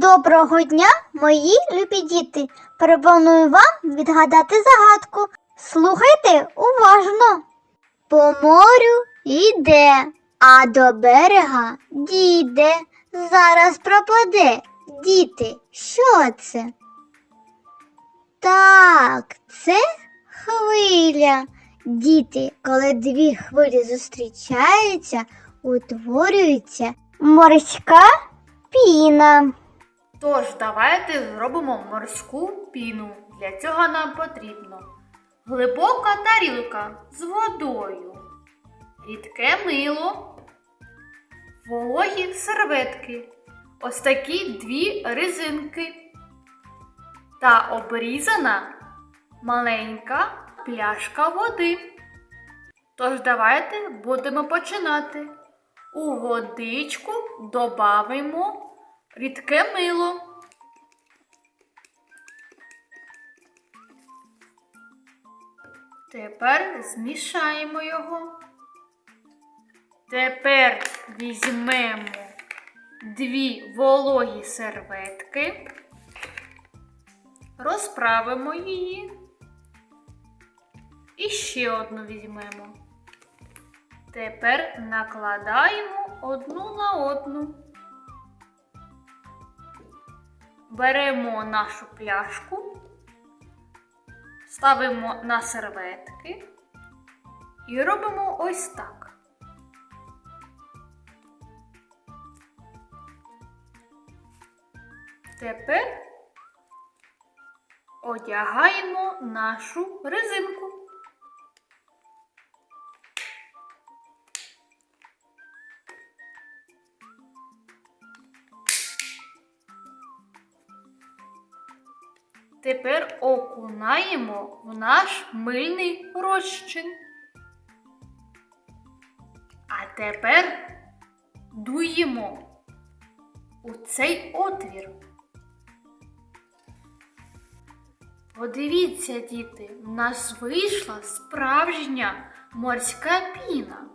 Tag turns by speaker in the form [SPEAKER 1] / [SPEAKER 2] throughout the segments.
[SPEAKER 1] Доброго дня, мої любі діти! Пропоную вам відгадати загадку. Слухайте уважно. По морю йде, а до берега дійде. Зараз пропаде. Діти, що це? Так, це хвиля. Діти, коли дві хвилі зустрічаються, утворюється морська піна.
[SPEAKER 2] Тож давайте зробимо морську піну. Для цього нам потрібно глибока тарілка з водою, рідке мило, вологі серветки, ось такі дві резинки та обрізана маленька пляшка води. Тож давайте будемо починати. У водичку додамо рідке мило. Тепер змішаємо його. Тепер візьмемо дві вологі серветки, розправимо її і ще одну візьмемо. Тепер накладаємо одну на одну. Беремо нашу пляшку, ставимо на серветки і робимо ось так. Тепер одягаємо нашу резинку. Тепер окунаємо в наш мильний розчин. А тепер дуємо у цей отвір. Подивіться, діти, в нас вийшла справжня морська піна.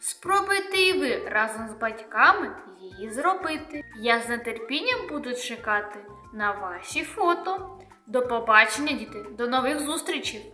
[SPEAKER 2] Спробуйте і ви разом з батьками її зробити. Я з нетерпінням буду чекати на ваші фото. До побачення, діти, до нових зустрічей!